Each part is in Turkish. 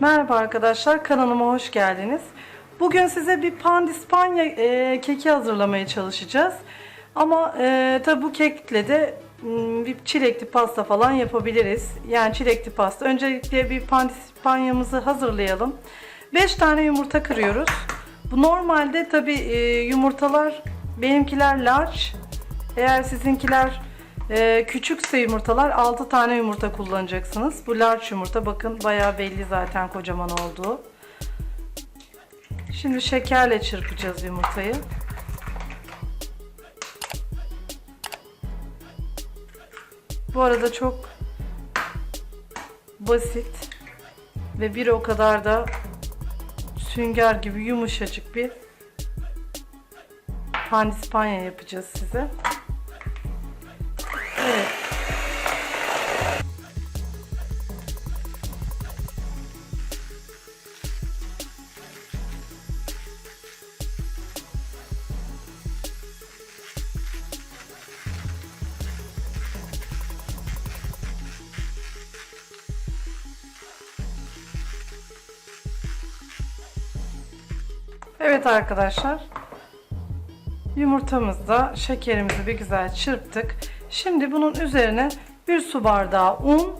Merhaba arkadaşlar, kanalıma hoş geldiniz. Bugün size bir pandispanya e, keki hazırlamaya çalışacağız. Ama e, tabi bu kekle de m, bir çilekli pasta falan yapabiliriz. Yani çilekli pasta. Öncelikle bir pandispanyamızı hazırlayalım. 5 tane yumurta kırıyoruz. Bu normalde tabi yumurtalar benimkiler large. Eğer sizinkiler ee, küçükse yumurtalar 6 tane yumurta kullanacaksınız. Bu large yumurta bakın bayağı belli zaten kocaman olduğu. Şimdi şekerle çırpacağız yumurtayı. Bu arada çok basit ve bir o kadar da sünger gibi yumuşacık bir pandispanya yapacağız size. Evet arkadaşlar. Yumurtamızda şekerimizi bir güzel çırptık. Şimdi bunun üzerine bir su bardağı un,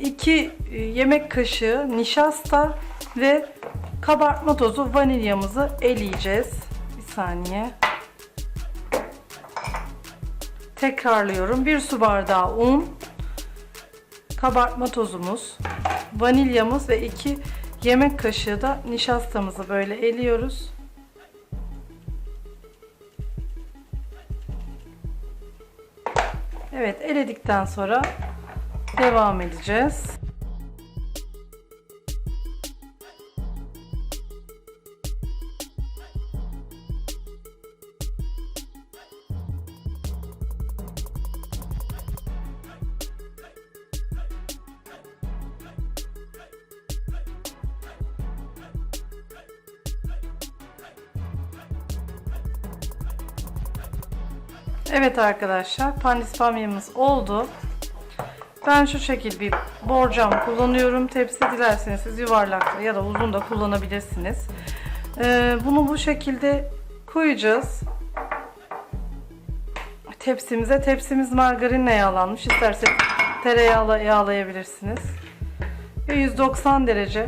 2 yemek kaşığı nişasta ve kabartma tozu vanilyamızı eleyeceğiz. Bir saniye. Tekrarlıyorum. Bir su bardağı un, kabartma tozumuz, vanilyamız ve 2 yemek kaşığı da nişastamızı böyle eliyoruz. Evet eledikten sonra devam edeceğiz. Evet arkadaşlar pandispanyamız oldu. Ben şu şekil bir borcam kullanıyorum. Tepsi dilerseniz siz yuvarlak ya da uzun da kullanabilirsiniz. Ee, bunu bu şekilde koyacağız. Tepsimize. Tepsimiz margarinle yağlanmış. İsterseniz tereyağla yağlayabilirsiniz. Ve 190 derece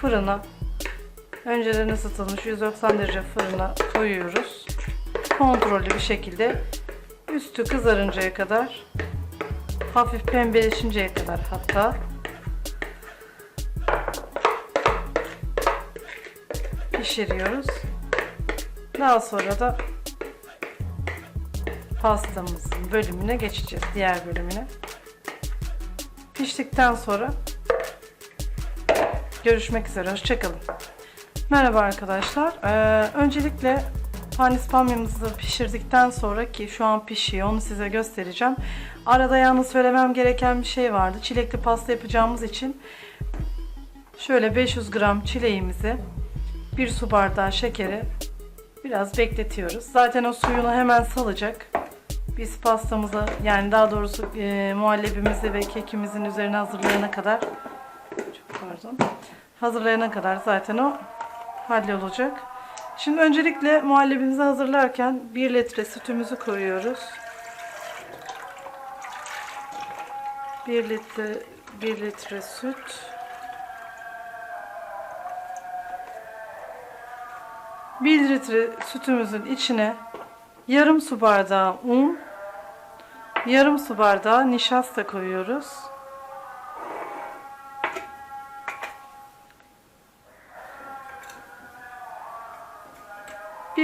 fırına önceden ısıtılmış 190 derece fırına koyuyoruz. Kontrollü bir şekilde Üstü kızarıncaya kadar hafif pembeleşinceye kadar hatta pişiriyoruz. Daha sonra da pastamızın bölümüne geçeceğiz. Diğer bölümüne. Piştikten sonra görüşmek üzere. Hoşçakalın. Merhaba arkadaşlar. Ee, öncelikle Pandispanyamızı pişirdikten sonra ki şu an pişiyor onu size göstereceğim. Arada yalnız söylemem gereken bir şey vardı. Çilekli pasta yapacağımız için şöyle 500 gram çileğimizi bir su bardağı şekeri biraz bekletiyoruz. Zaten o suyunu hemen salacak. Biz pastamızı yani daha doğrusu e, muhallebimizi ve kekimizin üzerine hazırlayana kadar çok pardon hazırlayana kadar zaten o hallolacak. Şimdi öncelikle muhallebimizi hazırlarken 1 litre sütümüzü koyuyoruz. 1 litre 1 litre süt. Bir litre sütümüzün içine yarım su bardağı un, yarım su bardağı nişasta koyuyoruz.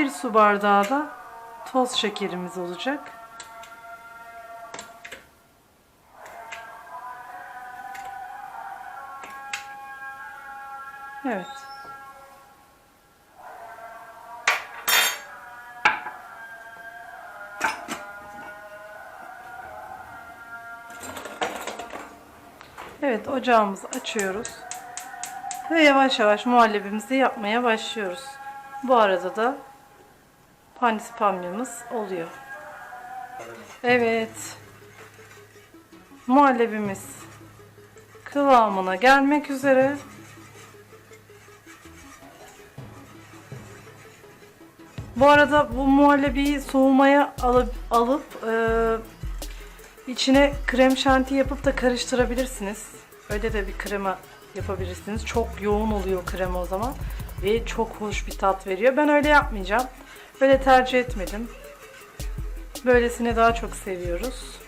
1 su bardağı da toz şekerimiz olacak. Evet. Evet ocağımızı açıyoruz. Ve yavaş yavaş muhallebimizi yapmaya başlıyoruz. Bu arada da pandispamyamız oluyor. Evet. Muhallebimiz kıvamına gelmek üzere. Bu arada bu muhallebiyi soğumaya alıp, alıp e, içine krem şanti yapıp da karıştırabilirsiniz. Öyle de bir krema yapabilirsiniz. Çok yoğun oluyor krema o zaman ve çok hoş bir tat veriyor. Ben öyle yapmayacağım. Böyle tercih etmedim. Böylesini daha çok seviyoruz.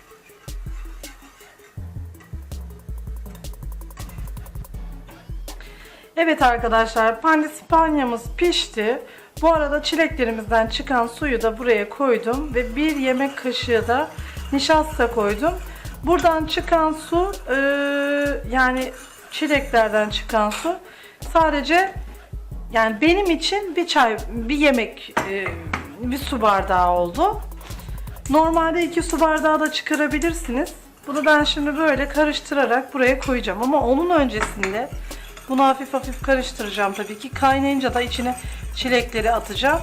Evet arkadaşlar pandispanyamız pişti. Bu arada çileklerimizden çıkan suyu da buraya koydum ve bir yemek kaşığı da nişasta koydum. Buradan çıkan su e, yani çileklerden çıkan su sadece yani benim için bir çay bir yemek e, bir su bardağı oldu. Normalde iki su bardağı da çıkarabilirsiniz. Bunu ben şimdi böyle karıştırarak buraya koyacağım. Ama onun öncesinde bunu hafif hafif karıştıracağım tabii ki. Kaynayınca da içine çilekleri atacağım.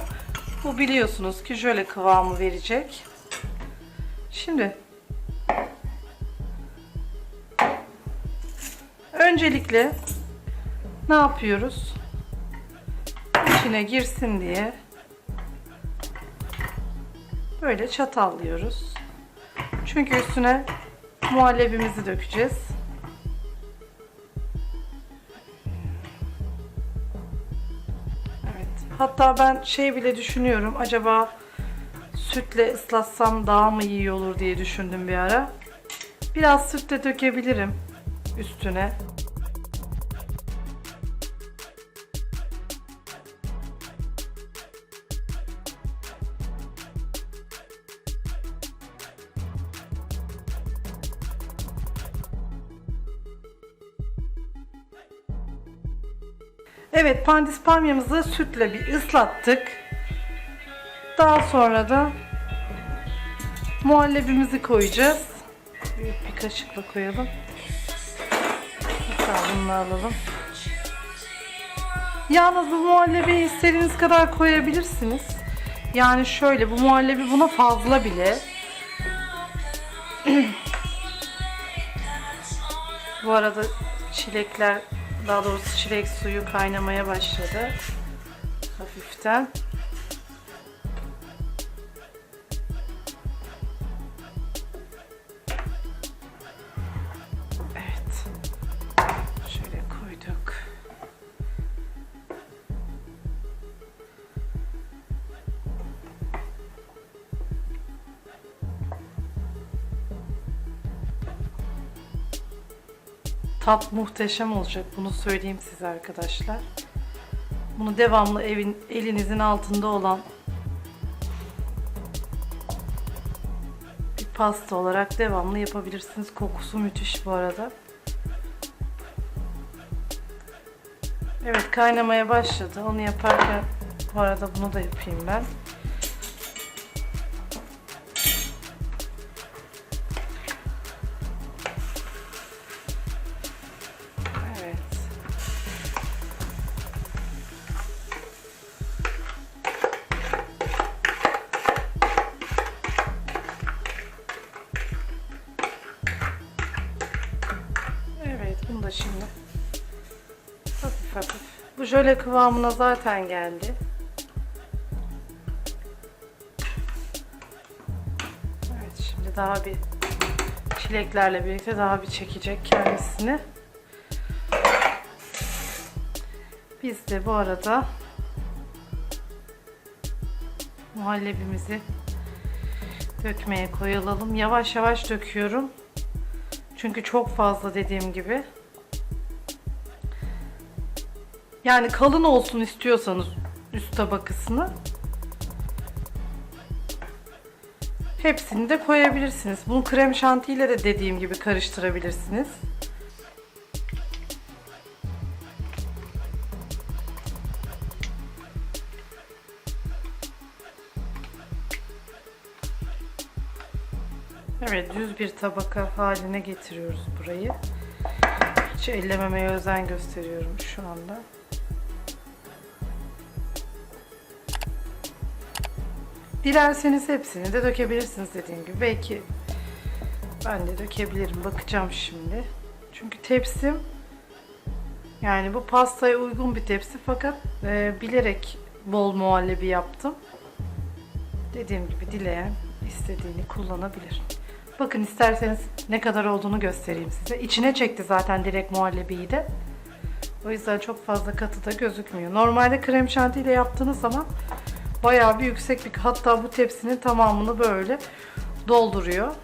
Bu biliyorsunuz ki şöyle kıvamı verecek. Şimdi öncelikle ne yapıyoruz? İçine girsin diye böyle çatallıyoruz. Çünkü üstüne muhallebimizi dökeceğiz. Evet. Hatta ben şey bile düşünüyorum. Acaba sütle ıslatsam daha mı iyi olur diye düşündüm bir ara. Biraz süt de dökebilirim üstüne. Evet pandispanyamızı sütle bir ıslattık. Daha sonra da muhallebimizi koyacağız. Büyük bir kaşıkla koyalım. Hatta bunu alalım. Yalnız bu muhallebiyi istediğiniz kadar koyabilirsiniz. Yani şöyle bu muhallebi buna fazla bile. bu arada çilekler daha doğrusu çilek suyu kaynamaya başladı. Hafiften. Tat muhteşem olacak. Bunu söyleyeyim size arkadaşlar. Bunu devamlı evin elinizin altında olan bir pasta olarak devamlı yapabilirsiniz. Kokusu müthiş bu arada. Evet kaynamaya başladı. Onu yaparken bu arada bunu da yapayım ben. Jöle kıvamına zaten geldi. Evet, şimdi daha bir çileklerle birlikte daha bir çekecek kendisini. Biz de bu arada muhallebimizi dökmeye koyulalım. Yavaş yavaş döküyorum. Çünkü çok fazla dediğim gibi. Yani kalın olsun istiyorsanız üst tabakasını hepsini de koyabilirsiniz. Bunu krem şantiyle de dediğim gibi karıştırabilirsiniz. Evet düz bir tabaka haline getiriyoruz burayı. Hiç ellememeye özen gösteriyorum şu anda. Dilerseniz hepsini de dökebilirsiniz dediğim gibi. Belki ben de dökebilirim. Bakacağım şimdi. Çünkü tepsim yani bu pastaya uygun bir tepsi fakat e, bilerek bol muhallebi yaptım. Dediğim gibi dileyen istediğini kullanabilir. Bakın isterseniz ne kadar olduğunu göstereyim size. İçine çekti zaten direkt muhallebiyi de. O yüzden çok fazla katı da gözükmüyor. Normalde krem şanti ile yaptığınız zaman bayağı bir yüksek bir hatta bu tepsinin tamamını böyle dolduruyor.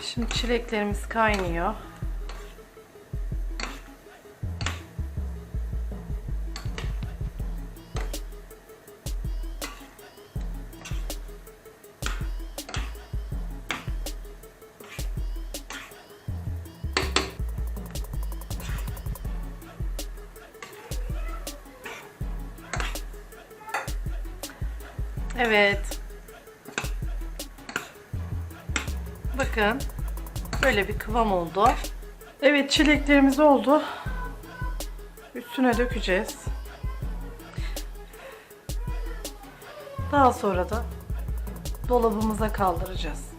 Şimdi çileklerimiz kaynıyor. Evet. Bakın. Böyle bir kıvam oldu. Evet çileklerimiz oldu. Üstüne dökeceğiz. Daha sonra da dolabımıza kaldıracağız.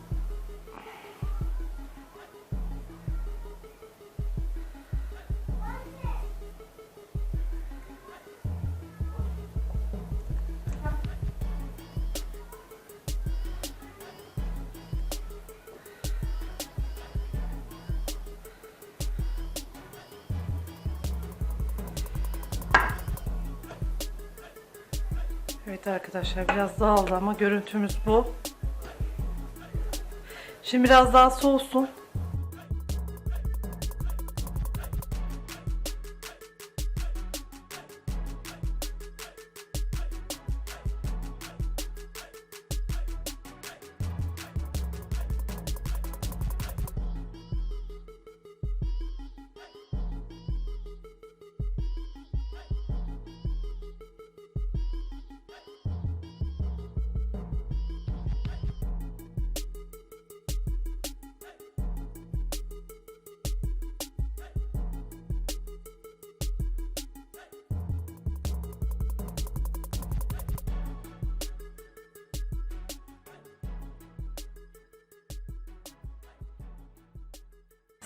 Evet arkadaşlar biraz dağıldı ama görüntümüz bu. Şimdi biraz daha soğusun.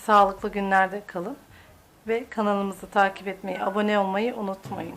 Sağlıklı günlerde kalın ve kanalımızı takip etmeyi, abone olmayı unutmayın.